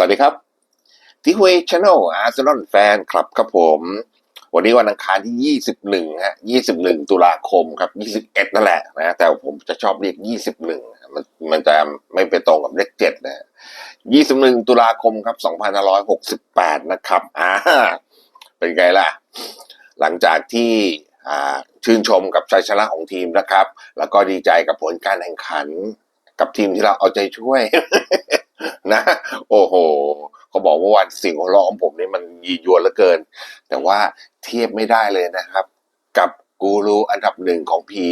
สวัสดีครับที่คุยช anel อาร์เซนอลแฟนคลับครับผม วันนี้วันอังคารที่ 21ฮะ21 ตุลาคมครับ 21 นั่นแหละนะ แต่ผมจะชอบเรียก 21 มันมันจะไม่ไปตรงกับเลข7นะ21 ตุลาคมครับ 2568 นะครับ อ่า เป็นไงล่ะ หลังจากที่ชื่นชมกับชัยชนะของทีมนะครับ แล้วก็ดีใจกับผลการแข่งขันกับทีมที่เราเอาใจช่วย นะ โอ้โหเขาบอกว่าวันสิ่งหัวเราะของผมนี่มันยียวนเหลือเกิน แต่ว่าเทียบไม่ได้เลยนะครับ กับกูรูอันดับหนึ่งของผี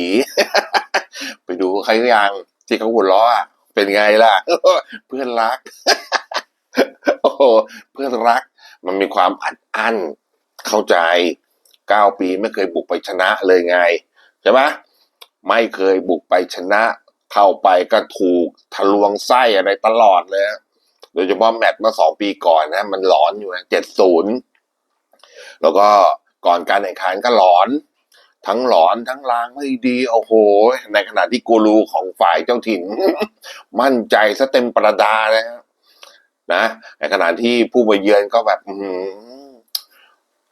ไปดูใครยังที่เขาหัวเราะอะเป็นไงล่ะ เพื่อนรัก โอ้โหเพื่อนรัก มันมีความอัดอั้นเข้าใจเก้าปีไม่เคยบุกไปชนะเลยไง ใช่ไหมไม่เคยบุกไปชนะ เข้าไปก็ถูก ทะลวงไส้อะไรตลอดเลยโดยเฉพาะแมตช์เมื่อสองปีก่อนนะ มันหลอนอยู่นะเจ็ดศูนย์แล้วก็ก่อนการแข่งขันก็หลอน ทั้งหลอนทั้งล้างไม่ดีโอ้โห ในขณะที่กูรูของฝ่ายเจ้าถิ่น มั่นใจซะเต็มประดาเลยนะในขณะที่ผู้มาเยือนก็แบบ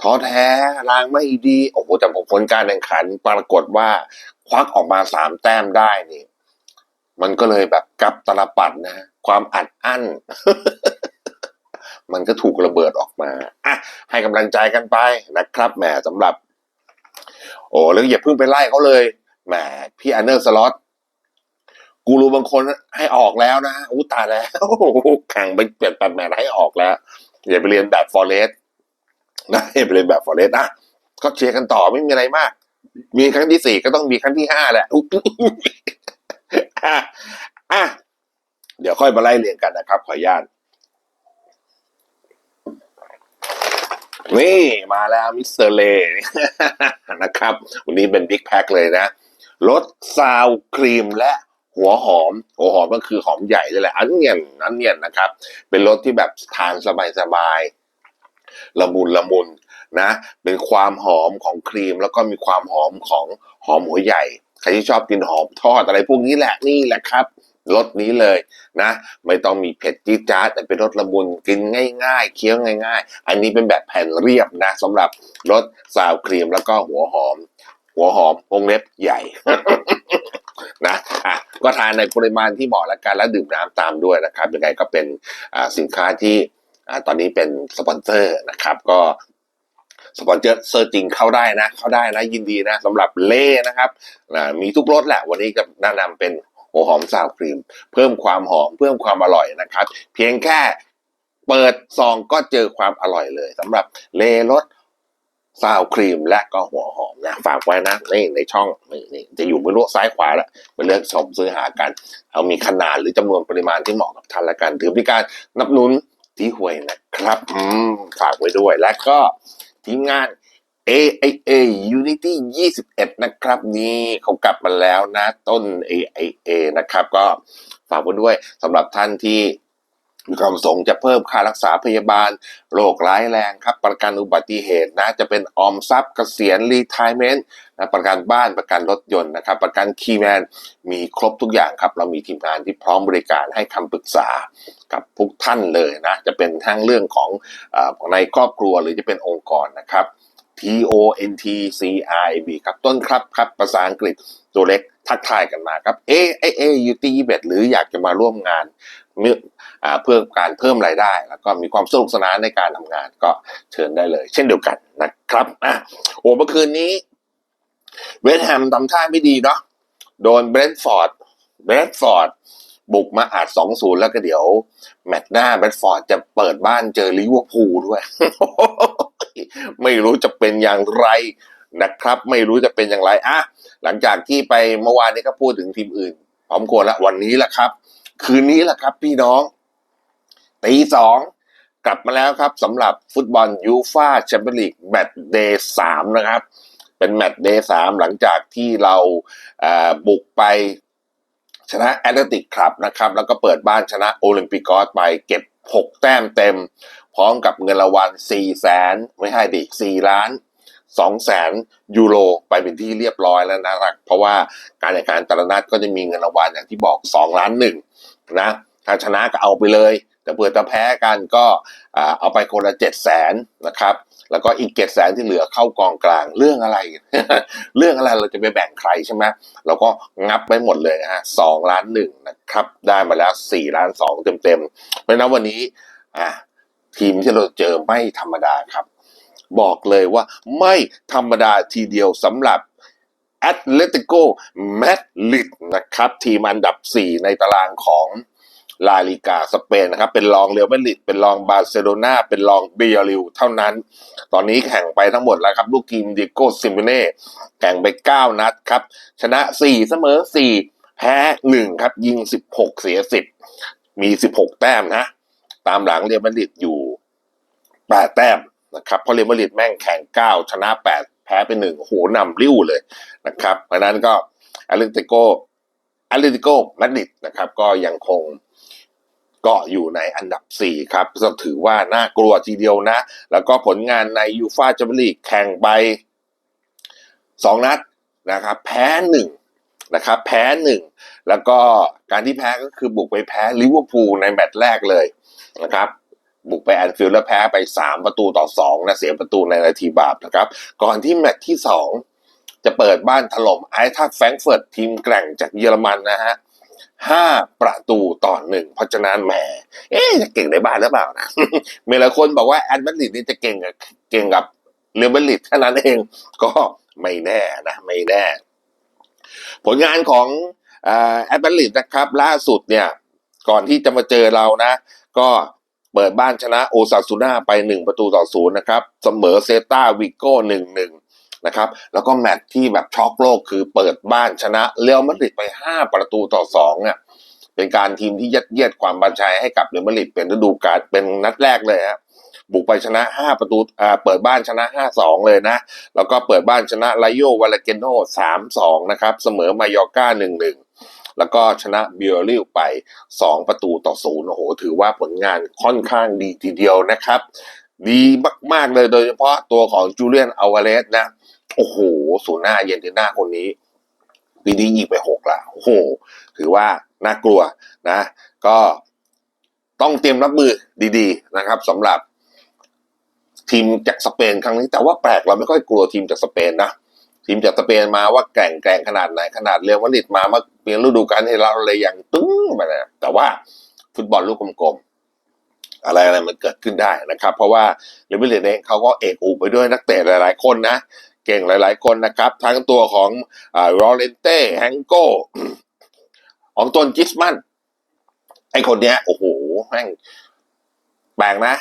ท้อแท้ลางไม่ดี โอ้โหแต่ผลการแข่งขันปรากฏว่า ควักออกมาสามแต้มได้นี่ มันก็เลยแบบกับตลปัดนะความอัดอั้น มันก็ถูกระเบิดออกมาอะให้กำลังใจกันไปนะครับแหมสำหรับ โอ้แล้วอย่าเพิ่งไปไล่เขาเลยแหมพี่อันเนอร์สล็อตกูรู้บางคนให้ออกแล้วนะอู้ตายแล้วแข่งไปเปลี่ยนแปลงแมให้ออกแล้ว อย่าไปเรียนแบบฟอเรสนะอย่าไปเรียนแบบฟอเรสนะก็เชียร์กันต่อไม่มีอะไรมาก มีครั้งที่สี่ก็ต้องมีครั้งที่ห้าแหละ อะอะเดี๋ยวค่อยมาไล่เรียงกันนะครับ ขออนุญาตนี่มาแล้วมิสเตอร์เลนะครับ วันนี้เป็นบิ๊กแพ็คเลยนะรสซาวครีมและหัวหอม หัวหอมก็คือหอมใหญ่เลยแหละอันเนียนอันเนียนนะครับ เป็นรสที่แบบทานสบายๆละมุนละมุนนะ เป็นความหอมของครีมแล้วก็มีความหอมของหอมหัวใหญ่ ครที่ชอบกินหอมทอดอะไรพวกนี้แหละนี่แหละครับรสนี้เลยนะ ไม่ต้องมีเผ็ดจี๊ดจ๊าดแต่เป็นรสละมุนกินง่ายๆ เคี้ยวง่าย ๆ อันนี้เป็นแบบแผ่นเรียบนะสำหรับรสซาวครีมแล้วก็หัวหอม หัวหอมวงเล็บใหญ่นะอะก็ทานในปริมาณที่เหมาะละกันและดื่มน้ำตามด้วยนะครับยังไงก็เป็นสินค้าที่อตอนนี้เป็นสปอนเซอร์นะครับ ก็ สปอนเซอร์เซอร์จริงเข้าได้นะ เข้าได้นะยินดีนะสำหรับเล่นะครับอ่ามีทุกรสแหละ วันนี้จะแนะนำเป็นหัวหอมซาวครีม เพิ่มความหอมเพิ่มความอร่อยนะครับ เพียงแค่เปิดซองก็เจอความอร่อยเลยสำหรับเลรสซาวครีมและก็หัวหอมนะฝากไว้นะนี่ในช่องนี่นจะอยู่ไม่รู้ซ้ายขวาแล้วไปเลือกชมซื้อหากัน เอามีขนาดหรือจำนวนปริมาณที่เหมาะกับท่านละกัน ถือเป็นการนับนุนที่ห่วยนะครับฝากไว้ด้วยและก็ ทีมงาน AIA Unity 21 นะครับ นี่เขากลับมาแล้วนะต้น AIA นะครับ ก็ฝากไว้ด้วยสำหรับท่านที่มีความประสงค์จะเพิ่มค่ารักษาพยาบาลโรคร้ายแรงครับ ประกันอุบัติเหตุนะ จะเป็นออมทรัพย์เกษียณรีทายเมนต์ นะประกันบ้านประกันรถยนต์นะครับประกันคีย์แมนมีครบทุกอย่างครับ เรามีทีมงานที่พร้อมบริการให้คำปรึกษากับทุกท่านเลยนะจะเป็นทั้งเรื่องของอในครอบครัวหรือจะเป็นองค์กรนะครับ T O N T C R I B ครับต้นครับครับภาษาอังกฤษตัวเล็กทักทายกันมาครับ A A A U T 21หรืออยากจะมาร่วมงานเพื่อการเพิ่มรายได้ แล้วก็มีความสนุกสนานในการทำงานก็เชิญได้เลย เช่นเดียวกันนะครับอะโอ้เมื่อคืนนี้ เวสต์แฮมทำท่าไม่ดีเนาะโดนเบรนท์ฟอร์ดเบรนท์ฟอร์ดบุกมาอาจ2-0แล้วก็เดี๋ยว แมตช์หน้าเบรนท์ฟอร์ดจะเปิดบ้านเจอลิเวอร์พูลด้วย ไม่รู้จะเป็นอย่างไรนะครับ ไม่รู้จะเป็นอย่างไรอะหลังจากที่ไปเมื่อวานนี้ก็พูดถึงทีมอื่น พร้อมควรละวันนี้แหละครับ คืนนี้แหละครับ พี่น้องตีสองกลับมาแล้วครับสำหรับฟุตบอลยูฟาแชมเปี้ยนลีกแมตเดย์สามนะครับ เป็นแมตช์เดย์สามหลังจากที่เราาบุกไปชนะแอตเลติกคลับนะครับ แล้วก็เปิดบ้านชนะโอลิมปิกอสไปเก็บ 6 แต้มเต็ม พร้อมกับเงินรางวัล4แสนไม่ให้ดิ4ล้าน2แสนยูโรไปเป็นที่เรียบร้อยแล้วนะครับเพราะว่าการแข่งขันแต่ละนัดก็จะมีเงินรางวัลอย่างที่บอก 2 ล้านหนึ่งนะถ้าชนะก็เอาไปเลย แต่เผื่อจะแพ้กันก็เอาไปคนละเจ็ดแสนนะครับ แล้วก็อีกเจ็ดแสนที่เหลือเข้ากองกลางเรื่องอะไร เรื่องอะไรเราจะไปแบ่งใครใช่ไหมเราก็งับไปหมดเลยนะฮะสองล้านหนึ่งนะครับ ได้มาแล้วสี่ล้านสองเต็มๆเพราะนั้นวันนี้อะทีมที่เราเจอไม่ธรรมดาครับ บอกเลยว่าไม่ธรรมดาทีเดียวสำหรับแอตเลติโกมดริดนะครับ ทีมอันดับ 4 ในตารางของ ลาลิกาสเปนนะครับ เป็นรองเรอัลมาดริดเป็นรองบาร์เซโลนาเป็นรองเบียริลเท่านั้น ตอนนี้แข่งไปทั้งหมดแล้วครับ ลูกทีมดิโก้ซิมเน่แข่งไป 9 นัดครับ ชนะ 4 เสมอ 4 แพ้ 1 ครับ ยิง 16 เสีย 10 มี 16 แต้มนะ ตามหลังเรอัลมาดริดอยู่ 8 แต้มนะครับ เพราะเรอัลมาดริดแม่งแข่ง 9 ชนะ 8 แพ้ไปหนึ่งโอ้โหนำริ้วเลยนะครับเพราะนั้นก็อตเลติโกอตเลติโกมาดริดนะครับก็ยังคง ก็อยู่ในอันดับ 4 ครับก็ถือว่าน่ากลัวทีเดียวนะ แล้วก็ผลงานในยูฟาแชมเปี้ยนลีกแข่งไป 2 นัดนะครับแพ้หนึ่งนะครับแพ้หนึ่งแล้วก็การที่แพ้ก็คือบุกไปแพ้ลิเวอร์พูลในแมตช์แรกเลยนะครับบุกไปแอนฟิลด์แล้วแพ้ไป 3 ประตูต่อ2นะเสียประตูในนาทีบาปนะครับ ก่อนที่แมตช์ที่ 2 จะเปิดบ้านถล่มไอทักแฟรงก์เฟิร์ตทีมแกร่งจากเยอรมันนะฮะ ห้าประตูต่อหนึ่งเพราะฉะนั้นแหมเอ๊ะจะเก่งในบ้านหรือเปล่านะมีหลายคนบอกว่าแอดมาดริดนี่จะเก่งกับเก่งกับเรอัลมาดริดแค่นั้นเองก็ไม่แน่นะไม่แน่ ผลงานของแอดมาดริดนะครับล่าสุดเนี่ยก่อนที่จะมาเจอเรานะ ก็เปิดบ้านชนะโอซาซูน่าไปหนึ่งประตูต่อศูนย์นะครับ เสมอเซตาวิโก้หนึ่งหนึ่ง นะครับ แล้วก็แมตช์ที่แบบช็อกโลกคือเปิดบ้านชนะเรอัลมาดริดไปห้าประตูต่อสองเนี่ยเป็นการทีมที่ยัดเยียดความบันชัยให้กับเรอัลมาดริดเป็นฤดูกาลเป็นนัดแรกเลยฮะบุกไปชนะห้าประตูอ่าเปิดบ้านชนะห้าสองเลยนะ แล้วก็เปิดบ้านชนะไลโยวาลเกโนสามสองนะครับ เสมอมายอร์ก้าหนึ่งหนึ่งแล้วก็ชนะเบียริลไป 2 ประตูต่อศูนย์โอ้โห ถือว่าผลงานค่อนข้างดีทีเดียวนะครับ ดีมาก ๆ เลยโดยเฉพาะตัวของจูเลียนอาวาเลสนะ โอ้โหศูนย์หน้าเย็นติน่าคนนี้ปีนี้ยิงไปหกละโอ้โห ถือว่าน่ากลัวนะ ก็ต้องเตรียมรับมือดีๆนะครับสำหรับทีมจากสเปนครั้งนี้แต่ว่าแปลกเราไม่ค่อยกลัวทีมจากสเปนนะทีมจากสเปนมาว่าแกร่งแกร่งขนาดไหนขนาดเรียวมาดริดมามาเปลี่ยนฤดูกาลให้เราเลยอย่างตึ้งไปนะแต่ว่าฟุตบอลลูกกลมๆอะไรอะไรมันเกิดขึ้นได้นะครับ เพราะว่าเรอัลมาดริดเองเขาก็เอกอุไปด้วยนักเตะหลาย ๆ คนนะ เก่งหลายๆ คนนะครับ ทั้งตัวของรอเรนเต้แฮงโก้ของตนกิสมันไอคนเนี้ยโอ้โหแม่งแปลกนะ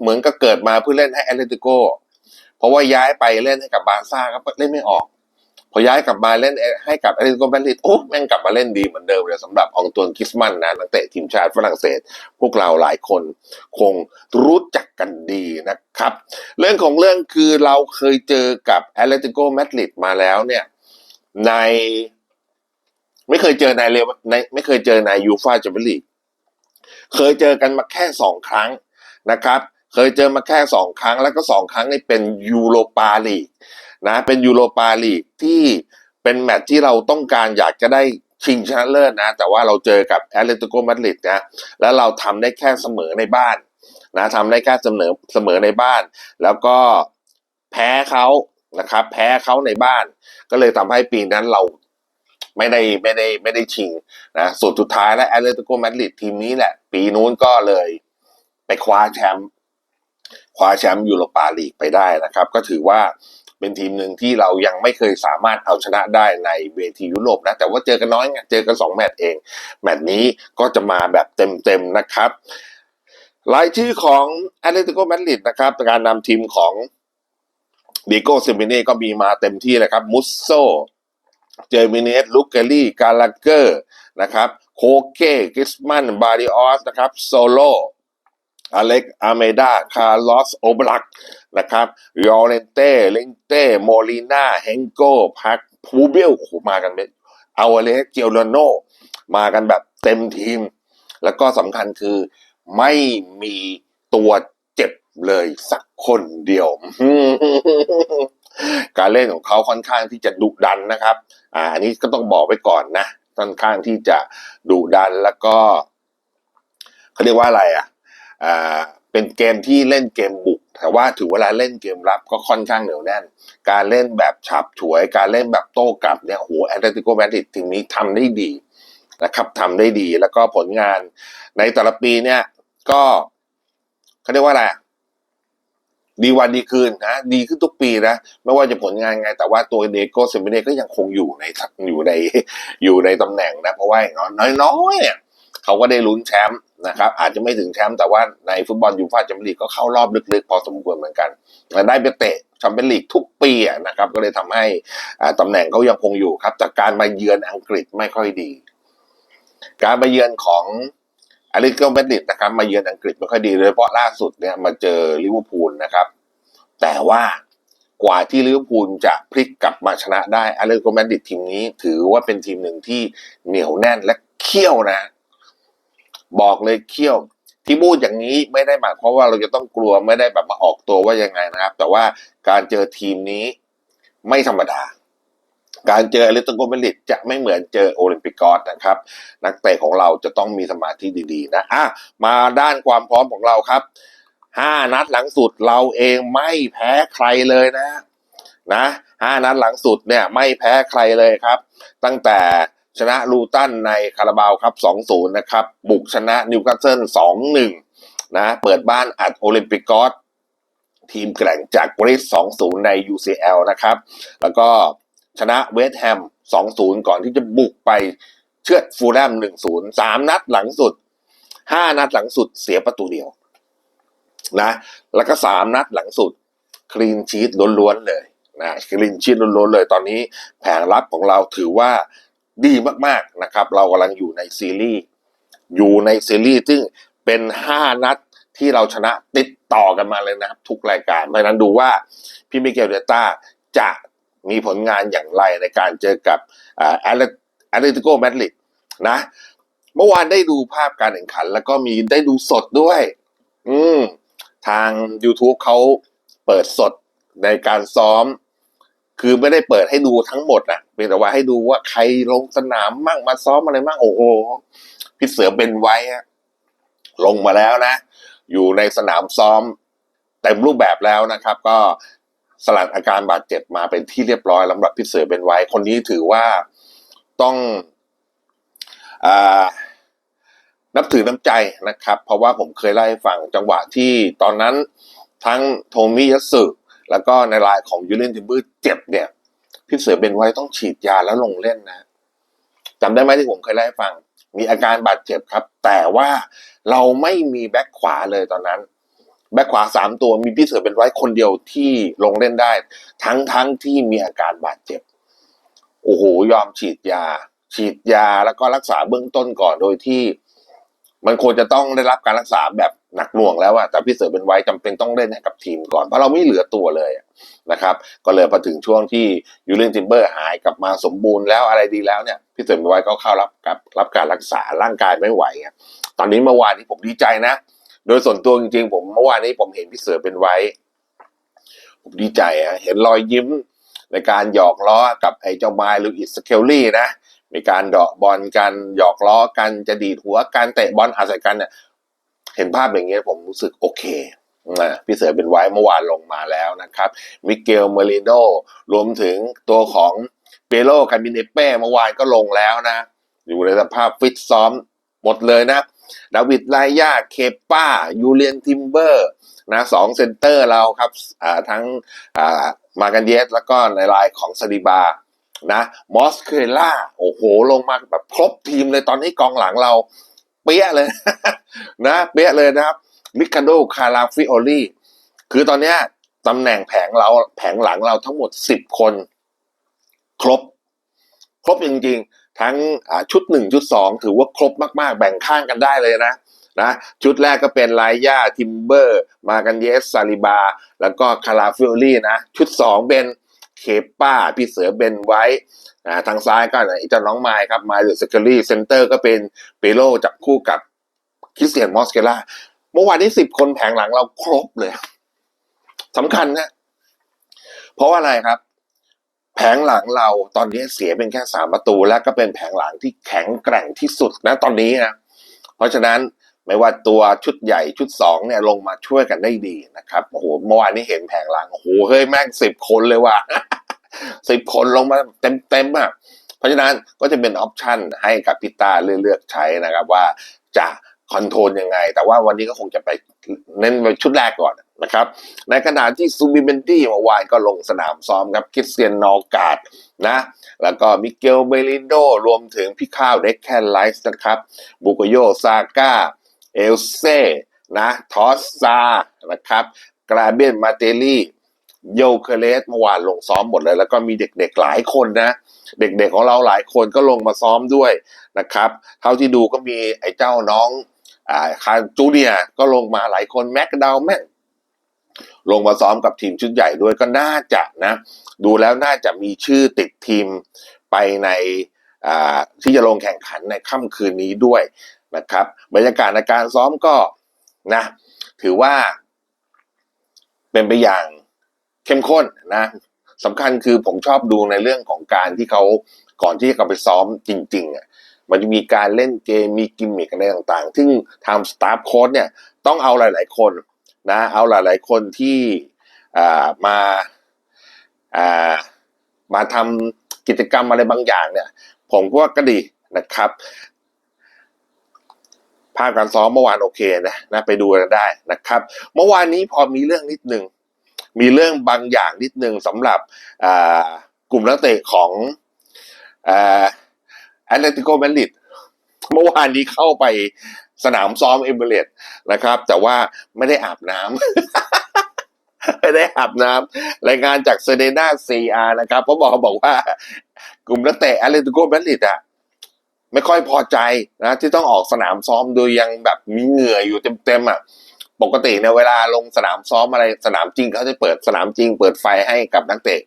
เหมือนก็เกิดมาเพื่อเล่นให้แอตเลติโกเพราะว่าย้ายไปเล่นให้กับบาร์ซ่าก็เล่นไม่ออก พอย้ายกลับมาเล่นให้กับอตเลติโกแมดริดโอ้แม่งกลับมาเล่นดีเหมือนเดิมเลยสำหรับอองตวนกิสมันนะนักเตะทีมชาติฝรั่งเศส พวกเราหลายคนคงรู้จักกันดีนะครับ เรื่องของเรื่องคือเราเคยเจอกับแอตเลติโกแมดริดมาแล้วเนี่ยในไม่เคยเจอในเรในไม่เคยเจอในยูฟาแชมเปี้ยนลีกเคยเจอกันมาแค่สองครั้งนะครับ เคยเจอมาแค่สองครั้งแล้วก็สองครั้งนี่เป็นยูโรปาลีก นะเป็นยูโรปาลีกที่เป็นแมตช์ที่เราต้องการอยากจะได้ชิงชนะเลิศนะ แต่ว่าเราเจอกับแอตเลติโกมาดริดนะแล้วเราทำได้แค่เสมอในบ้านนะทำได้แค่เสมอเสมอในบ้าน แล้วก็แพ้เขานะครับ แพ้เขาในบ้าน ก็เลยทำให้ปีนั้นเราไม่ได้ไม่ได้ไม่ได้ชิงนะสุดสุดท้ายแล้วแอตเลติโกมาดริดทีมนี้แหละ ปีนู้นก็เลยไปคว้าแชมป์คว้าแชมป์ยูโรปาลีกไปได้นะครับ ก็ถือว่า เป็นทีมหนึ่งที่เรายังไม่เคยสามารถเอาชนะได้ในเวทียุโรปนะ แต่ว่าเจอกันน้อยไงเจอกันสองแมตช์เอง แมตช์นี้ก็จะมาแบบเต็มๆนะครับ รายชื่อของแอตเลติโกมาดริดนะครับ การนำทีมของดิโก้เซมิเน่ก็มีมาเต็มที่เลยครับ มุสโซ เจมิเนสลูกเกอรี่ กาลาเกอร์นะครับ โคเก้กิสมัน บาริออสนะครับ โซโล อเล็กอาเมดา คาร์ลอส โอบลัก นะครับยอเรนเต้ลิงเต้ โมลิน่าเฮงโก้พักพูเบลโอ้โหมากันเป็นเอาเลสเจลโลโน มากันแบบเต็มทีม แล้วก็สำคัญคือไม่มีตัวเจ็บเลยสักคนเดียว การเล่นของเขาค่อนข้างที่จะดุดันนะครับ อ่านี้ก็ต้องบอกไว้ก่อนนะ ค่อนข้างที่จะดุดันแล้วก็เขาเรียกว่าอะไรอะอ่า เป็นเกมที่เล่นเกมบุก แต่ว่าถือเวลาเล่นเกมรับก็ค่อนข้างเหนียวแน่น การเล่นแบบฉับฉวย การเล่นแบบโต้กลับเนี่ยโหแอตเลติโกมดริดทีมนี้ทำได้ดีนะครับทำได้ดีแล้วก็ผลงานในแต่ละปีเนี่ยก็เขาเรียกว่าอะไรดีวันดีคืนนะดีขึ้นทุกปีนะไม่ว่าจะผลงานไง แต่ว่าตัวเดโกเซมิเน่ก็ยังคงอยู่ในอยู่ในอยู่ในตำแหน่งนะ เพราะว่าน้อยน้อยๆเนี่ยเขาก็ได้ลุ้นแชมป์ นะครับอาจจะไม่ถึงแชมป์แต่ว่าในฟุตบอลยูฟ่าแชมเปี้ยนลีกก็เข้ารอบลึกๆ พอสมควรเหมือนกันได้ไปเตะแชมเปี้ยนลีกทุกปีนะครับก็เลยทำให้อ่าตำแหน่งเขายังคงอยู่ครับจากการมาเยือนอังกฤษไม่ค่อยดี การมาเยือนของอาริโกเมดริดนะครับมาเยือนอังกฤษไม่ค่อยดีโดยเฉพาะล่าสุดเนี่ยมาเจอลิเวอร์พูลนะครับ แต่ว่ากว่าที่ลิเวอร์พูลจะพลิกกลับมาชนะได้อาริโกเมดริดทีมนี้ ถือว่าเป็นทีมหนึ่งที่เหนียวแน่นและเขี้ยวนะ บอกเลยเขี้ยวที่พูดอย่างนี้ไม่ได้หมายความว่าเราจะต้องกลัวไม่ได้แบบมาออกตัวว่ายังไงนะครับ แต่ว่าการเจอทีมนี้ไม่ธรรมดา การเจออเลติโกเมดริดจะไม่เหมือนเจอโอลิมปิกอสนะครับ นักเตะของเราจะต้องมีสมาธิดีๆนะอะมาด้านความพร้อมของเราครับห้านัดหลังสุดเราเองไม่แพ้ใครเลยนะนะห้านัดหลังสุดเนี่ยไม่แพ้ใครเลยครับ ตั้งแต่ ชนะลูตันในคาราบาวครับ 2-0 นะครับ บุกชนะนิวคาสเซิล 2-1 นะ เปิดบ้านอัดโอลิมปิกอสทีมแกร่งจากกรีซ2-0 ใน UCL นะครับ แล้วก็ชนะเวสต์แฮม 2-0 ก่อนที่จะบุกไปเชือดฟูลแลม 1-0 3 นัดหลังสุด 5 นัดหลังสุดเสียประตูเดียวนะ แล้วก็ 3 นัดหลังสุดคลีนชีตล้วนๆเลยนะคลีนชีตล้วนๆเลย ตอนนี้แผงรับของเราถือว่า ดีมากๆนะครับ เรากำลังอยู่ในซีรีส์อยู่ในซีรีส์ซึ่งเป็นห้านัดที่เราชนะติดต่อกันมาเลยนะครับ ทุกรายการ เพราะนั้นดูว่าพี่มิเกลเดต้าจะมีผลงานอย่างไรในการเจอกับแอตเลติโกแมดริดนะ เมื่อวานได้ดูภาพการแข่งขัน แล้วก็มีได้ดูสดด้วย อืมทาง YouTube เขาเปิดสดในการซ้อม คือไม่ได้เปิดให้ดูทั้งหมดนะเพียงแต่ว่าให้ดูว่าใครลงสนามมั่งมาซ้อมอะไรมั่งโอ้โหพี่เสือเป็นไว้ลงมาแล้วนะ อยู่ในสนามซ้อมเต็มรูปแบบแล้วนะครับ ก็สลัดอาการบาดเจ็บมาเป็นที่เรียบร้อยสำหรับพี่เสือเป็นไว้ คนนี้ถือว่าต้องอนับถือน้ำใจนะครับ เพราะว่าผมเคยเล่าให้ฟังจังหวะที่ตอนนั้นทั้งโทมิยัสึ แล้วก็ในรายของยูเลนทิมเบอร์เจ็บเนี่ยพี่เสือเป็นไว้ต้องฉีดยาแล้วลงเล่นนะจำได้ไหมที่ผมเคยเล่าให้ฟัง มีอาการบาดเจ็บครับ แต่ว่าเราไม่มีแบ็คขวาเลยตอนนั้น แบ็คขวาสามตัวมีพี่เสือเป็นไว้คนเดียวที่ลงเล่นได้ ทั้งทั้งที่มีอาการบาดเจ็บ โอ้โหยอมฉีดยา ฉีดยาแล้วก็รักษาเบื้องต้นก่อนโดยที่ มันควรจะต้องได้รับการรักษาแบบ หนักหน่วงแล้วอะแต่พี่เสือเป็นไว้จำเป็นต้องเล่นให้กับทีมก่อน เพราะเราไม่เหลือตัวเลยนะครับ ก็เลยพอถึงช่วงที่ยูเลียนทิมเบอร์หายกลับมาสมบูรณ์แล้วอะไรดีแล้วเนี่ยพี่เสือเป็นไว้ก็เข้ารับกับรับการรักษาร่างกายไม่ไหวอะตอนนี้เมื่อวานนี้ผมดีใจนะ โดยส่วนตัวจริงๆ ผมเมื่อวานนี้ผมเห็นพี่เสือเป็นไว้ ผมดีใจอะเห็นรอยยิ้มในการหยอกล้อกับไอ้เจ้าไมล์ลูอิสสเคลลี่นะมีการเดาะบอลกันหยอกล้อกันจะดีดหัวกันเตะบอลอาศัยกันเนี่ย เห็นภาพอย่างเงี้ยผมรู้สึกโอเคนะพี่เสือเป็นไว้เมื่อวานลงมาแล้วนะครับมิเกลเมลิโนรวมถึงตัวของเปโลคาบิเนเป้เมื่อวานก็ลงแล้วนะ อยู่ในสภาพฟิตซ้อมหมดเลยนะดาวิดไลยาเคป้า ยูเลียนทิมเบอร์นะสองเซนเตอร์เราครับอ่าทั้งอ่ามากันเยสแล้วก็ในลายของซาดิบานะมอสเคล่า โอ้โห ลงมาแบบครบทีมเลยตอนนี้กองหลังเรา เปี้ยเลยนะ เปี้ยเลยนะครับลิคาโดคาราฟิโอลีคือตอนเนี้ยตำแหน่งแผงเราแผงหลังเราทั้งหมดสิบคน ครบ ครบจริงๆ ทั้งชุดหนึ่งชุดสองถือว่าครบมากๆ แบ่งข้างกันได้เลยนะนะชุดแรกก็เป็นไลย่าทิมเบอร์ มากันเยสซาลิบา แล้วก็คาราฟิโอลีนะ ชุดสองเป็น เคป้า พี่เสือเบนไว้ทางซ้ายก็ไอจ้าน้องไมค์ครับไมค์เดอสเกอรี่เซนเตอร์ก็เป็นเปโลจับคู่กับคริสเตียนมอสเกล่าเมื่อวานนี้สิบคนแผงหลังเราครบเลยสำคัญนะ เพราะว่าอะไรครับ แผงหลังเราตอนนี้เสียเป็นแค่สามประตู และก็เป็นแผงหลังที่แข็งแกร่งที่สุดนะตอนนี้นะเพราะฉะนั้น ไม่ว่าตัวชุดใหญ่ชุดสองเนี่ยลงมาช่วยกันได้ดีนะครับโอ้โหเมื่อวานนี้เห็นแผงหลังโอ้โหเฮ้ยแม่งสิบคนเลยว่ะสิบคนลงมาเต็มเต็มอะเพราะฉะนั้นก็จะเป็นออปชันให้กับพิต้าเลือกใช้นะครับว่าจะคอนโทรลยังไง แต่ว่าวันนี้ก็คงจะไปเน้นไปชุดแรกก่อนนะครับ ในขณะที่ซูบิเบนตี้เมื่อวานก็ลงสนามซ้อมครับคิสเตียนนอการ์ดนะ แล้วก็มิเกลเบลินโด รวมถึงพี่ข้าวเด็กแคนไลส์นะครับ บุโกโยซาก้า เอลเซ่นะทอสซานะครับกราเบนมาเตลี่โยเคเลสเมื่อวานลงซ้อมหมดเลย แล้วก็มีเด็กๆหลายคนนะ เด็กๆของเราหลายคนก็ลงมาซ้อมด้วยนะครับ เท่าที่ดูก็มีไอ้เจ้าน้องอ่าคาจูเนียก็ลงมาหลายคนแม็กดาวแม่ลงมาซ้อมกับทีมชุดใหญ่ด้วยก็น่าจะนะ ดูแล้วน่าจะมีชื่อติดทีมไปในที่จะลงแข่งขันในค่ำคืนนี้ด้วย นะครับ บรรยากาศในการซ้อมก็นะถือว่า เป็นไปอย่างเข้มข้นนะสำคัญคือผมชอบดูในเรื่องของการที่เขาก่อนที่จะไปซ้อมจริงๆอะมันจะมีการเล่นเกมมีกิมมิคอะไรต่างๆ ซึ่งทางสตาฟโค้ดเนี่ยต้องเอาหลาย ๆ คนนะเอาหลาย ๆ คนที่มาามาทำกิจกรรมอะไรบางอย่างเนี่ย ผมก็ว่าก็ดีนะครับ ภาพการซ้อมเมื่อวานโอเคนะนะไปดูกันได้นะครับ เมื่อวานนี้พอมีเรื่องนิดนึงมีเรื่องบางอย่างนิดนึงสำหรับกลุ่มนักเตะของแอตเลติโกมาดริดเมื่อวานนี้เข้าไปสนามซ้อมเอเบเรตนะครับ แต่ว่าไม่ได้อาบน้ำไม่ได้อาบน้ำรายงานจากเซเดนาซีอานะครับเขาบอกบอกว่ากลุ่มนักเตะแอตเลติโกมาดริดอะ ไม่ค่อยพอใจนะที่ต้องออกสนามซ้อมโดยยังแบบมีเหงื่ออยู่เต็มๆอะปกติเนี่ยเวลาลงสนามซ้อมอะไรสนามจริงเขาจะเปิดสนามจริง เปิดไฟให้กับนักเตะ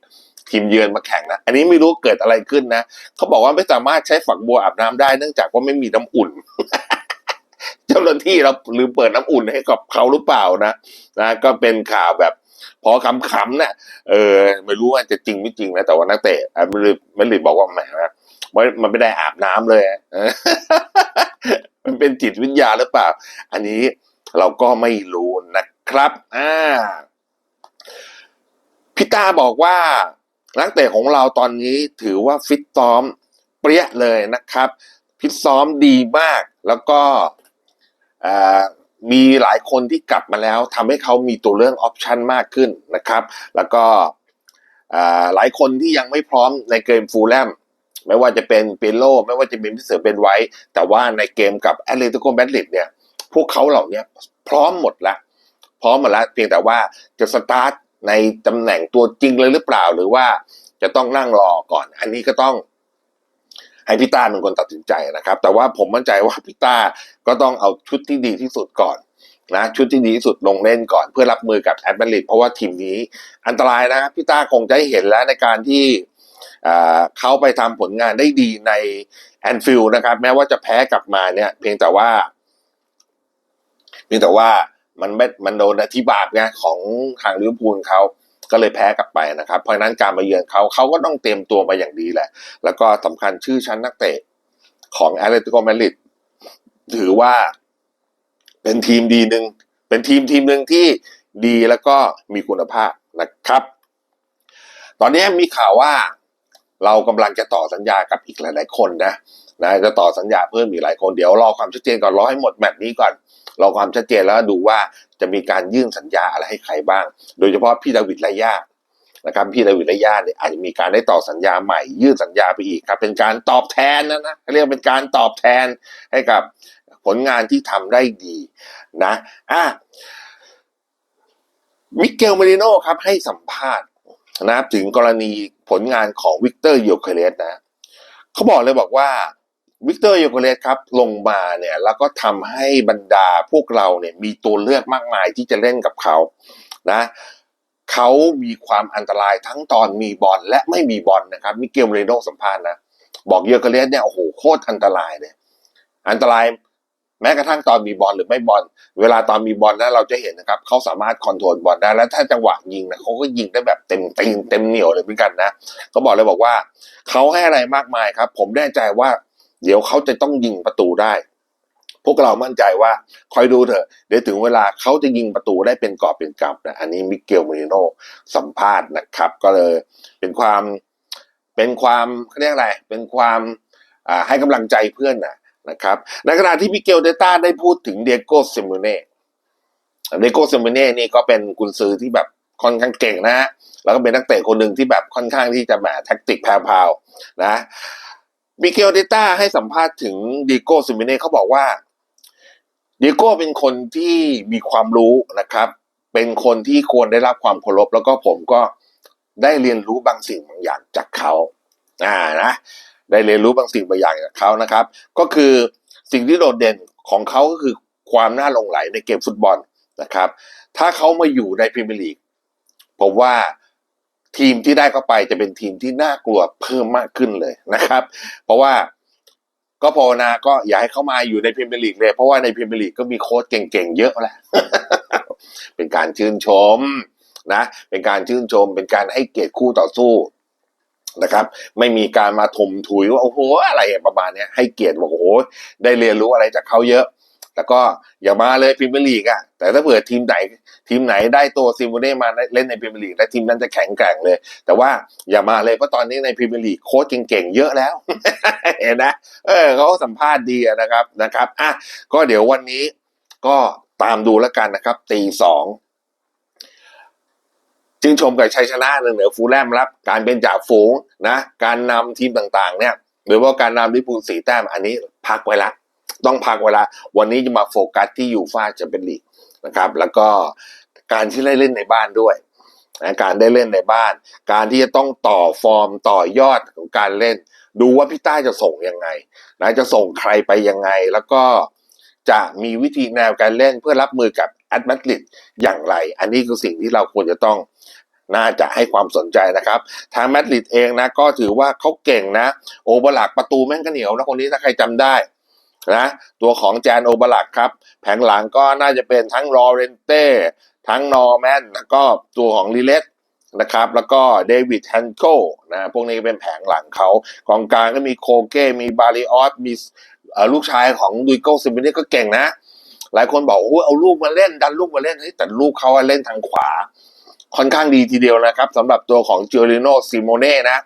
ทีมเยือนมาแข่งนะ อันนี้ไม่รู้เกิดอะไรขึ้นนะเขาบอกว่าไม่สามารถใช้ฝักบัวอาบน้ำได้เนื่องจากว่าไม่มีน้ำอุ่น เจ้าหน้าที่เราลืมเปิดน้ำอุ่นให้กับเขาหรือเปล่านะนะก็เป็นข่าวแบบพอขำๆเนี่ยเออไม่รู้ว่าจะจริงไม่จริงนะแต่ว่านักเตะไม่เลยไม่เลยบอกว่าแหมว่า มันไม่ได้อาบน้ำเลย มันเป็นจิตวิทยาหรือเปล่า อันนี้เราก็ไม่รู้นะครับอ่าพี่ตาบอกว่านักเตะของเราตอนนี้ถือว่าฟิตซ้อมเปรี้ยเลยนะครับ ฟิตซ้อมดีมากแล้วก็มีหลายคนที่กลับมาแล้วทำให้เขามีตัวเรื่องออปชันมากขึ้นนะครับ แล้วก็หลายคนที่ยังไม่พร้อมในเกมฟูลแลม ไม่ว่าจะเป็นเปโลไม่ว่าจะเป็นพิเศษเป็นไว้ แต่ว่าในเกมกับแอตเลติโกแมดริดเนี่ย พวกเขาเหล่านี้พร้อมหมดแล้วพร้อมหมดแล้วเพียงแต่ว่าจะสตาร์ทในตำแหน่งตัวจริงเลยหรือเปล่า หรือว่าจะต้องนั่งรอก่อน อันนี้ก็ต้องให้พี่ต้าเป็นคนตัดสินใจนะครับ แต่ว่าผมมั่นใจว่าพี่ต้าก็ต้องเอาชุดที่ดีที่สุดก่อนนะชุดที่ดีที่สุดลงเล่นก่อนเพื่อรับมือกับแอตเลติกเพราะว่าทีมนี้อันตรายนะพี่ต้าคงจะเห็นแล้วในการที่ เขาไปทำผลงานได้ดีในแอนฟิลด์นะครับ แม้ว่าจะแพ้กลับมาเนี่ย เพียงแต่ว่า เพียงแต่ว่ามันไม่มันโดนอธิบาปไงของทางลิเวอร์พูลเขาก็เลยแพ้กลับไปนะครับ เพราะฉะนั้นการมาเยือนเขาเขาก็ต้องเตรียมตัวมาอย่างดีแหละ แล้วก็สำคัญชื่อชั้นนักเตะของแอตเลติโกมาดริดถือว่าเป็นทีมดีหนึ่งเป็นทีมทีมหนึ่งที่ดีแล้วก็มีคุณภาพนะครับ ตอนนี้มีข่าวว่า เรากำลังจะต่อสัญญากับอีกหลาย ๆ คนนะนะจะต่อสัญญาเพิ่มอีกหลายคนเดี๋ยวรอความชัดเจนก่อนรอให้หมดแมตช์นี้ก่อนรอความชัดเจนแล้วดูว่าจะมีการยื่นสัญญาอะไรให้ใครบ้าง โดยเฉพาะพี่ดาวิดไลยานะครับพี่ดาวิดไลยาเนี่ยอาจจะมีการได้ต่อสัญญาใหม่ ยื่นสัญญาไปอีกครับ เป็นการตอบแทนนะนะเรียกเป็นการตอบแทนให้กับผลงานที่ทำได้ดีนะอะมิเกลเมริโนครับให้สัมภาษณ์ นะครับถึงกรณีผลงานของวิกเตอร์โยเคเลสนะเขาบอกเลยบอกว่าวิกเตอร์โยเคเลสครับลงมาเนี่ยแล้วก็ทำให้บรรดาพวกเราเนี่ยมีตัวเลือกมากมายที่จะเล่นกับเขานะเขามีความอันตรายทั้งตอนมีบอลและไม่มีบอลนะครับมิเกลเรโนสัมภาษณ์นะบอกโยเคเลสเนี่ยโอ้โหโคตรอันตรายเลย อันตราย แม้กระทั่งตอนมีบอลหรือไม่บอลเวลาตอนมีบอลแล้วเราจะเห็นนะครับเขาสามารถคอนโทรลบอลได้แล้วถ้าจังหวะยิงนะเขาก็ยิงได้แบบเต็มตีนเต็มเหนียวเลยเหมือนกันนะเขาบอกเลยบอกว่าเขาให้อะไรมากมายครับ ผมแน่ใจว่า เดี๋ยวเขาจะต้องยิงประตูได้ พวกเรามั่นใจว่าคอยดูเถอะเดี๋ยวถึงเวลาเขาจะยิงประตูได้เป็นกอบเป็นกำนะอันนี้มิเกลเมริโนสัมภาษณ์นะครับ ก็เลยเป็นความเป็นความเขาเรียกอะไรเป็นความให้กำลังใจเพื่อนนะ นะครับในขณะที่มิเกลเดต้าได้พูดถึงเดโก้ซิม o เน่เดโก้ซิม o เน่นี่ก็เป็นกุนซือที่แบบค่อนข้างเก่งนะฮะแล้วก็เป็นนักเตะคนหนึ่งที่แบบค่อนข้างที่จะแบบแท็กติกแพรวๆนะมิเกลเดต้าให้สัมภาษณ์ถึงดิโก้ซิมิเน่เขาบอกว่าดิโก้เป็นคนที่มีความรู้นะครับ เป็นคนที่ควรได้รับความเคารพแล้วก็ผมก็ได้เรียนรู้บางสิ่งบางอย่างจากเขาอ่านะ ได้เรียนรู้บางสิ่งบางอย่างจากเขานะครับ ก็คือสิ่งที่โดดเด่นของเขาก็คือความน่าลงไหลในเกมฟุตบอลนะครับ ถ้าเขามาอยู่ในพรีเมียร์ลีกผมว่าทีมที่ได้เข้าไปจะเป็นทีมที่น่ากลัวเพิ่มมากขึ้นเลยนะครับ เพราะว่าก็ภาวนาก็อย่าให้เขามาอยู่ในพรีเมียร์ลีกเลยเพราะว่าในพรีเมียร์ลีกก็มีโค้ชเก่งๆเยอะแหละเป็นการชื่นชมนะ เป็นการชื่นชม เป็นการให้เกียรติคู่ต่อสู้ นะครับ ไม่มีการมาถมถุยว่าโอ้โหอะไรประมาณเนี้ยให้เกียรติบอกโอ้โหได้เรียนรู้อะไรจากเขาเยอะแล้วก็อย่ามาเลยพรีเมียร์ลีกอะแต่ถ้าเผื่อทีมไหนทีมไหนได้ตัวซิมูเน่มาเล่นในพรีเมียร์ลีกและทีมนั้นจะแข็งแกร่งเลย แต่ว่าอย่ามาเลยเพราะตอนนี้ในพรีเมียร์ลีกโค้ชเก่งๆเยอะแล้วเห็นนะเออเขาสัมภาษณ์ดีนะครับนะครับอะก็เดี๋ยววันนี้ก็ตามดูแล้วกันนะครับตีสอง จึงชมกับชัยชนะเหนือฟูลแลมรับ การเป็นจ่าฝูงนะ การนำทีมต่างๆ เนี่ยหรือว่าการนำลิเวอร์พูลสีแต้มอันนี้พักไว้ละ ต้องพักเวลาวันนี้จะมาโฟกัสที่ยูฟ่าแชมเปี้ยนลีกนะครับ แล้วก็การที่ได้เล่นในบ้านด้วยนะการได้เล่นในบ้าน การที่จะต้องต่อฟอร์มต่อยอดของการเล่น ดูว่าพี่ต้าจะส่งยังไงนะจะส่งใครไปยังไง แล้วก็จะมีวิธีแนวการเล่นเพื่อรับมือกับ แอตมาดริดอย่างไร อันนี้คือสิ่งที่เราควรจะต้องน่าจะให้ความสนใจนะครับ ทางแมดริดเองนะ ก็ถือว่าเขาเก่งนะ โอบลักประตูแม่งก็เหนียวนะคนนี้ถ้าใครจำได้นะตัวของแจนโอบลักครับ แผงหลังก็น่าจะเป็นทั้งลอเรนเต้ ทั้งนอร์แมนแล้วก็ตัวของลิเลตนะครับ แล้วก็เดวิดแฮนโกนะพวกนี้เป็นแผงหลังเขากองกลางก็มีโคเก้มีบาริออสมีลูกชายของดุยโก้ซิมินี่ก็เก่งนะ หลายคนบอกโอ้เอาลูกมาเล่นดันลูกมาเล่นแต่ลูกเขาเล่นทางขวา ค่อนข้างดีทีเดียวนะครับสำหรับตัวของจิโอริโนซิโมเน่นะ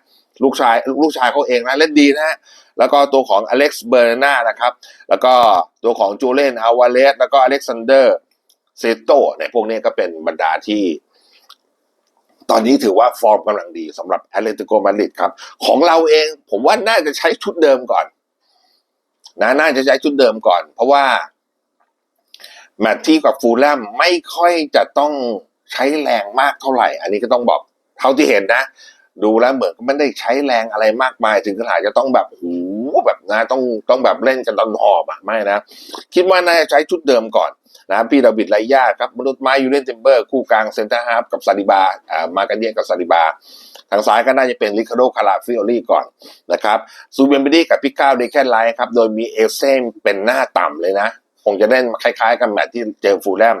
ลูกชายลูกชายเขาเองนะเล่นดีนะแล้วก็ตัวของอเล็กซ์เบอร์นานะครับ แล้วก็ตัวของจูเลนอาวาเลสแล้วก็อเล็กซานเดอร์เซโตเนี่ยพวกนี้ก็เป็นบรรดาที่ ตอนนี้ถือว่าฟอร์มกำลังดีสำหรับแอตเลติโกมาดริดครับ ของเราเองผมว่าน่าจะใช้ชุดเดิมก่อน นะน่าจะใช้ชุดเดิมก่อน เพราะว่า แมตช์ที่กับฟูลแลมไม่ค่อยจะต้องใช้แรงมากเท่าไหร่ อันนี้ก็ต้องบอกเท่าที่เห็นนะ ดูแล้วเหมือนก็ไม่ได้ใช้แรงอะไรมากมาย ถึงขนาดจะต้องแบบโอ้แบบนะต้องต้องแบบเล่นกันตอนหอบอะไม่นะ คิดว่าน่าจะใช้ชุดเดิมก่อนนะพี่ดาวิดไลยาครับ มนุษย์ไม้ยูเนนเทมเบอร์ คู่กลางเซนเตอร์ฮาร์ฟกับซาดิบาอ่ามากันเดียกับซาดิบา ทางซ้ายก็น่าจะเป็นริคาโดคาราฟิโอลี่ก่อนนะครับซูเบนเบดี้กับพิก้าวเดแคนไลท์ครับ โดยมีเอลเซนเป็นหน้าต่ำเลยนะ คงจะเล่นคล้ายๆ กับแมตช์ที่เจอฟูลแลม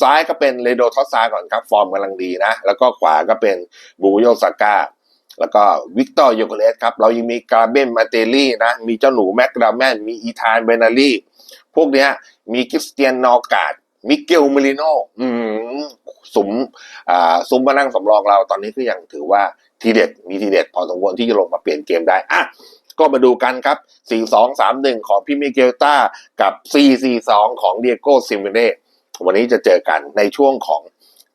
ซ้ายก็เป็นเรโดทอสซาก่อนครับ ฟอร์มกำลังดีนะ แล้วก็ขวาก็เป็นบูโยซาก้าแล้วก็วิกตอร์โยโกเลสครับ เรายังมีกาเบนมาเตลี่นะ มีเจ้าหนูแม็กดาแมน มีอีธานเบนาลีพวกเนี้ย มีคริสเตียนนอกาดมิเกลมิลิโนอืมสุมอ่าซุมมานั่งสำรองเราตอนนี้ก็ยังถือว่าทีเด็ด มีทีเด็ดพอสมควรที่จะลงมาเปลี่ยนเกมได้อะ ก็มาดูกันครับ 4-2-3-1 ของพี่มิเกลต้ากับ 4-4-2 ของเดียโก้ซิมเเน่วันนี้จะเจอกันในช่วงของ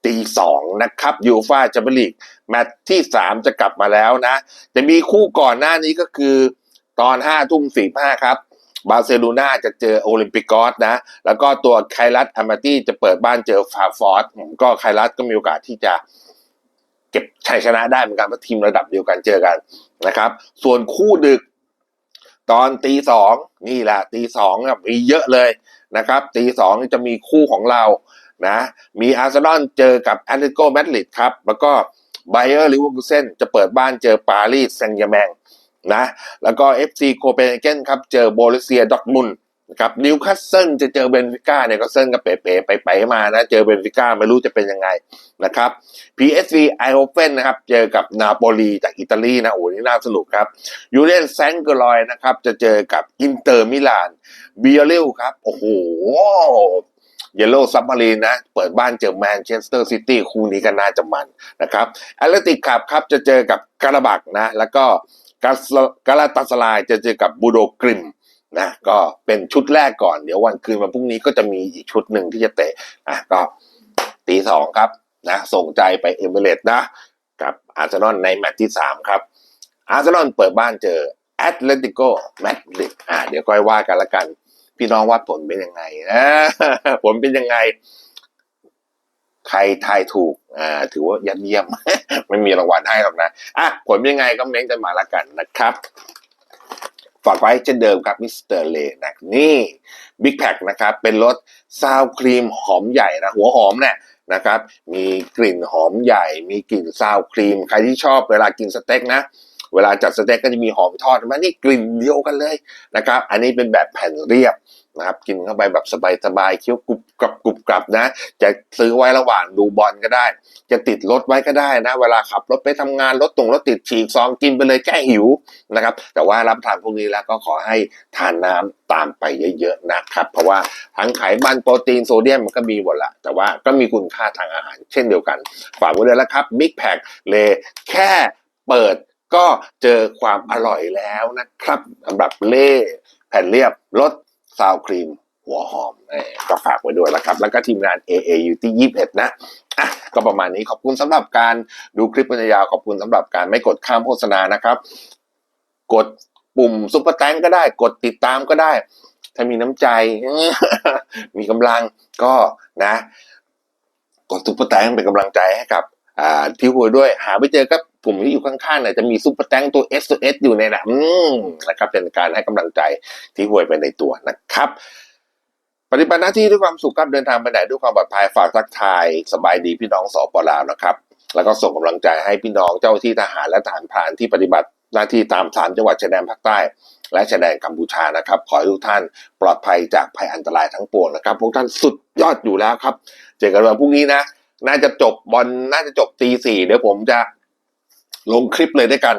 ตีสองนะครับยูฟาแชมเปี้ยนลีกแมตช์ที่สามจะกลับมาแล้วนะ จะมีคู่ก่อนหน้านี้ก็คือตอนห้าทุ่มสี่ห้าครับบาร์เซโลนาจะเจอโอลิมปิกอสนะ แล้วก็ตัวไคลัสอามาตี้จะเปิดบ้านเจอฟาฟอร์ดก็ไคลัสก็มีโอกาสที่จะเก็บชัยชนะได้เหมือนกันเพราะทีมระดับเดียวกันเจอกันนะครับ ส่วนคู่ดึก ตอนตีสองนี่แหละตีสองมีเยอะเลยนะครับตีสองจะมีคู่ของเรานะมีอาร์เซนอลเจอกับแอตเลติโกแมดริดครับ แล้วก็ไบเออร์ลิเวอร์พูลเซนจะเปิดบ้านเจอปารีสแซงต์แยร์แมงนะแล้วก็เอฟซีโคเปนเฮเกนครับ เจอโบลิเซียดอทมุนด นะครับนิวคาสเซิลจะเจอเบนฟิก้าเนี่ยก็เซิลกับเป๋ๆไปไปๆมานะ เจอเบนฟิก้าไม่รู้จะเป็นยังไงนะครับ PSV ไอโอเฟนนะครับ เจอกับนาโปลีจากอิตาลีนะโอ้นี่น่าสนุกครับยูเรนแซงเกอรอยนะครับ จะเจอกับอินเตอร์มิลานเบียริลครับ โอ้โหเยลโล่ซับมารีนนะ เปิดบ้านเจอแมนเชสเตอร์ซิตี้คู่นี้ก็น่าจะมันนะครับแอตเลติกขับครับจะเจอกับกาลาบักนะ แล้วก็กาสกาลาตาสลายจะเจอกับบูโดกริม นะก็เป็นชุดแรกก่อนเดี๋ยววันคืนวันพรุ่งนี้ก็จะมีอีกชุดหนึ่งที่จะเตะอะก็ตีสองครับนะส่งใจไปเอเมเรตนะกับอาร์เซนอลในแมตช์ที่สามครับ อาร์เซนอลเปิดบ้านเจอแอตเลติโกมดริดอะเดี๋ยวค่อยว่ากันละกัน พี่น้องว่าผลเป็นยังไงนะผลเป็นยังไง ใครทายถูกอ่าถือว่ายัดเยี่ยม ไม่มีรางวัลให้หรอกนะอะผลเป็นยังไงก็เม้นกันมาละกันนะครับ ฝากไว้เช่นเดิมครับมิสเตอร์เลนะนี่บิ๊กแพคนะครับเป็นรสซาวครีมหอมใหญ่นะหัวหอมเนี่ยนะครับมีกลิ่นหอมใหญ่ มีกลิ่นซาวครีม ใครที่ชอบเวลากินสเต็กนะเวลาจัดสเต็กก็จะมีหอมทอดมานี่กลิ่นเดียวกันเลยนะครับอันนี้เป็นแบบแผ่นเรียบ นะครับกินเข้าไปแบบสบายๆเคี้ยวกรุบกรับกรุบกรับนะ จะซื้อไว้ระหว่างดูบอลก็ได้ จะติดรถไว้ก็ได้นะ เวลาขับรถไปทำงานรถตรงรถติดฉีกซองกินไปเลยแก้หิวนะครับ แต่ว่ารับทานพวกนี้แล้วก็ขอให้ทานน้ำตามไปเยอะๆนะครับ เพราะว่าทั้งไขมันโปรตีนโซเดียมมันก็มีหมดละแต่ว่าก็มีคุณค่าทางอาหาร เช่นเดียวกัน ฝากไว้เลยแล้วครับบิ๊กแพคเลยแค่เปิดก็เจอความอร่อยแล้วนะครับสำหรับเล่แผ่นเรียบรส ซาวครีมหัวหอมเอ่อก็ฝากไว้ด้วยแล้วครับ แล้วก็ทีมงาน AAU ที่21 นะอะก็ประมาณนี้ขอบคุณสำหรับการดูคลิปปัญญาวขอบคุณสำหรับการไม่กดข้ามโฆษณานะครับ กดปุ่มซุปเปอร์แตงก็ได้ กดติดตามก็ได้ ถ้ามีน้ำใจ มีกำลังก็นะ กดซุปเปอร์แตงเป็นกำลังใจให้กับที่หัวด้วย หาไม่เจอก็ ผมที่อยู่ข้างๆเนี่ยจะมีซุปเปอร์แตงตัว S ตัว S อยู่ในนั้นอืมนะครับเป็นการให้กำลังใจที่หวยไปในตัวนะครับ ปฏิบัติหน้าที่ด้วยความสุขครับเดินทางไปไหนด้วยความปลอดภัยฝากทักทายสบายดีพี่น้องสปลาวนะครับแล้วก็ส่งกำลังใจให้พี่น้องเจ้าที่ทหารและทหารพรานที่ปฏิบัติหน้าที่ตามสามจังหวัดชายแดนภาคใต้ และชายแดนกัมพูชานะครับ ขอให้ทุกท่านปลอดภัยจากภัยอันตรายทั้งปวงนะครับ พวกท่านสุดยอดอยู่แล้วครับ เจอกันวันพรุ่งนี้นะ น่าจะจบบอลน่าจะจบตีสี่เดี๋ยวผมจะ ลงคลิปเลยด้วยกัน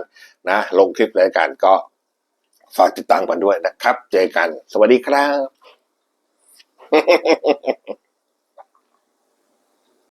นะลงคลิปเลยด้วยกันก็ฝากติดตามกันด้วยนะครับ เจอกัน สวัสดีครับ